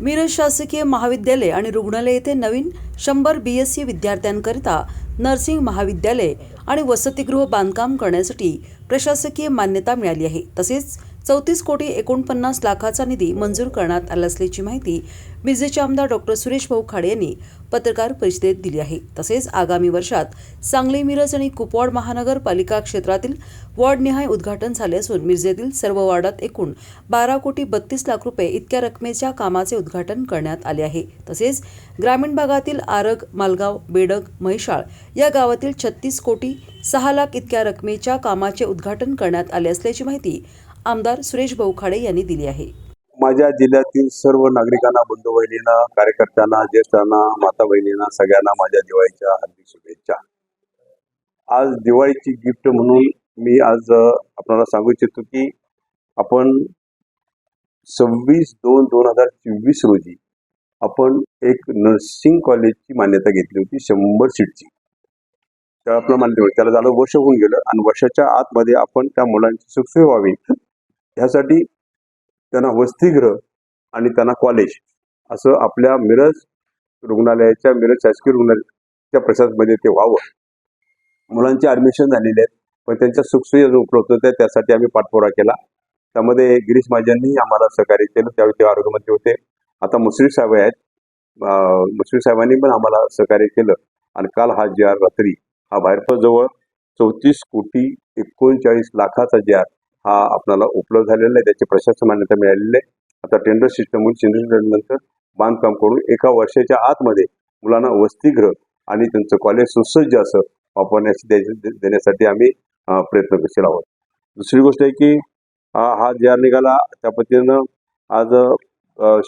मिरज शासकीय महाविद्यालय आणि रुग्णालय येथे नवीन शंभर बी एस सी विद्यार्थ्यांकरिता नर्सिंग महाविद्यालय आणि वसतिगृह बांधकाम करण्यासाठी प्रशासकीय मान्यता मिळाली आहे. तसेच चौतीस कोटी एकोणपन्नास लाखाचा निधी मंजूर करण्यात आला असल्याची माहिती मिरजेचे आमदार डॉक्टर सुरेश भाऊ खाडे यांनी पत्रकार परिषदेत दिली आहे. तसेच आगामी वर्षात सांगली मिरज आणि कुपवाड महानगरपालिका क्षेत्रातील वॉर्डनिहाय उद्घाटन झाले असून मिरजेतील सर्व वॉर्डात एकूण बारा कोटी बत्तीस लाख रुपये इतक्या रकमेच्या कामाचे उद्घाटन करण्यात आले आहे. तसेच ग्रामीण भागातील आरग मालगाव बेडग म्हैसाळ या गावातील छत्तीस कोटी सहा लाख इतक्या रकमेच्या कामाचे उद्घाटन करण्यात आले असल्याची माहिती आमदार सुरेश भाऊ खाडे यांनी दिली आहे. माझ्या जिल्ह्यातील सर्व नागरिकांना बंधू बहिणींना कार्यकर्त्यांना ज्येष्ठांना माता बहिणींना सगळ्यांना माझ्या दिवाळीच्या हार्दिक शुभेच्छा. आज दिवाळीची गिफ्ट म्हणून मी आज आपल्याला सांगू इच्छितो की आपण सव्वीस दोन दोन हजार चोवीस रोजी आपण एक नर्सिंग कॉलेजची मान्यता घेतली होती शंभर सीटची तर आपलं त्याला झालं वर्ष होऊन गेलं आणि वर्षाच्या आतमध्ये आपण त्या मुलांची सुखसोय व्हावी. ह्यासाठी त्यांना वसतिगृह आणि त्यांना कॉलेज असं आपल्या मिरज रुग्णालयाच्या मिरज शासकीय रुग्णालयाच्या प्रशासनामध्ये ते व्हावं. मुलांचे ॲडमिशन झालेले आहेत पण त्यांच्या सुखसोयी जो उपलब्ध होत्या त्यासाठी आम्ही पाठपुरा केला. त्यामध्ये गिरीश महाजननी आम्हाला सहकार्य केलं त्यावेळी ते आरोग्यमंत्री होते. आता मुश्रीफ साहेब आहेत. अं, मुश्रीफ साहेबांनी पण आम्हाला सहकार्य केलं. आणि काल हा जी आर रात्री हा बाहेरच्या जवळ चौतीस कोटी एकोणचाळीस लाखाचा जी हा आपल्याला उपलब्ध झालेला आहे. त्याची प्रशासन मान्यता मिळालेली आहे. आता टेंडर सिस्टमहून सिंधुदुर्ग नंतर बांधकाम करून एका वर्षाच्या आतमध्ये मुलांना वसतिगृह आणि त्यांचं कॉलेज सुसज्ज असं वापरण्यास द्यायचं- देण्यासाठी आम्ही प्रयत्न प्रयत्नशील आहोत. दुसरी गोष्ट आहे की हा हा निघाला त्या पद्धतीनं आज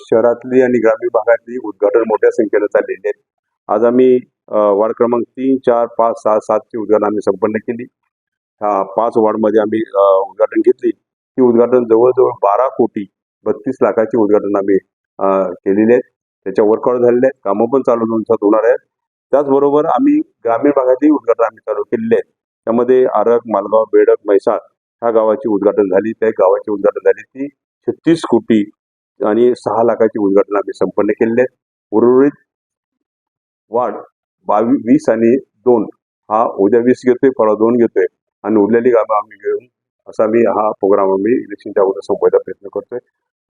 शहरातली आणि ग्रामीण भागातली उद्घाटन मोठ्या संख्येनं चाललेली आहेत आज आम्ही वार्ड क्रमांक तीन चार पाच सहा सातची उद्घाटन आम्ही संपन्न केली. ह्या पाच वार्डमध्ये आम्ही उद्घाटन घेतली. ती उद्घाटन जवळजवळ बारा कोटी बत्तीस लाखाची उद्घाटन आम्ही केलेली आहेत. त्याच्या वर्कआउट झालेले आहेत. कामं पण चालू दिवसात होणार आहेत. त्याचबरोबर आम्ही ग्रामीण भागातही उद्घाटन आम्ही चालू केलेले आहेत. त्यामध्ये आरग मालगाव बेडक म्हैसाळ ह्या गावाची उद्घाटन झाली. त्या गावाची उद्घाटन झाली ती छत्तीस कोटी आणि सहा लाखाची उद्घाटन आम्ही संपन्न केलेले आहेत. उर्वरित वाढ बावीस वीस आणि दोन. हा उद्या वीस घेतोय परवा दोन घेतोय. आणि उरलेली कामं आम्ही घेऊन असा मी हा प्रोग्राम आम्ही इलेक्शनच्या अगोदर संपवायचा प्रयत्न करतोय.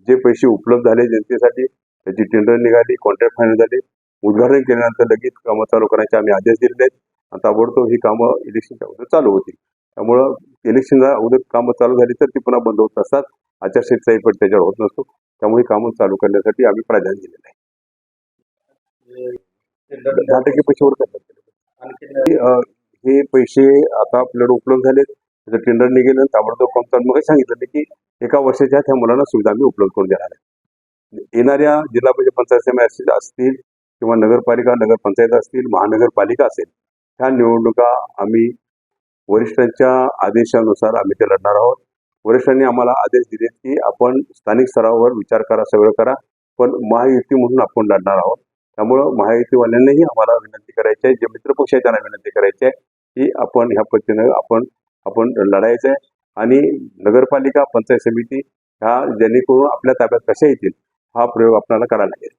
जे पैसे उपलब्ध झाले जनतेसाठी त्याची टेंडर निघाली कॉन्ट्रॅक्ट फायनल झाले. उद्घाटन केल्यानंतर लगेच कामं चालू करायचे आम्ही आदेश दिलेले आहेत. आणि ताबडतोब ही कामं इलेक्शनच्या अगोदर चालू होतील. त्यामुळं इलेक्शनच्या अगोदर कामं चालू झाली तर ती पुन्हा बंद होत असतात. आचारसंहिताही पण त्याच्यावर होत नसतो. त्यामुळे कामं चालू करण्यासाठी आम्ही प्राधान्य दिलेलं आहे. दहा टक्के पैसे वर करतात. हे पैसे आता आपल्याकडे उपलब्ध झाले त्याचं टेंडर निघेल ताबडतोब चालू मग सांगितलं की एका वर्षाच्या आत ह्या मुलांना सुविधा आम्ही उपलब्ध करून देणार आहे. येणाऱ्या जिल्हा परिषद पंचायत समिती असतील- असतील किंवा नगरपालिका नगरपंचायत असतील महानगरपालिका असेल ह्या निवडणुका आम्ही वरिष्ठांच्या आदेशानुसार आम्ही ते लढणार आहोत. वरिष्ठांनी आम्हाला आदेश दिले की आपण स्थानिक स्तरावर विचार करा सगळं करा पण महायुती म्हणून आपण लढणार आहोत. त्यामुळं महायुतीवाल्यांनाही आम्हाला विनंती करायची आहे. जे मित्रपक्ष आहे त्यांना विनंती करायची आहे की आपण ह्या पद्धतीनं आपण आपण लढायचं आहे. आणि नगरपालिका पंचायत समिती ह्या जेणेकरून आपल्या ताब्यात कशा येतील हा प्रयोग आपल्याला करायला लागेल.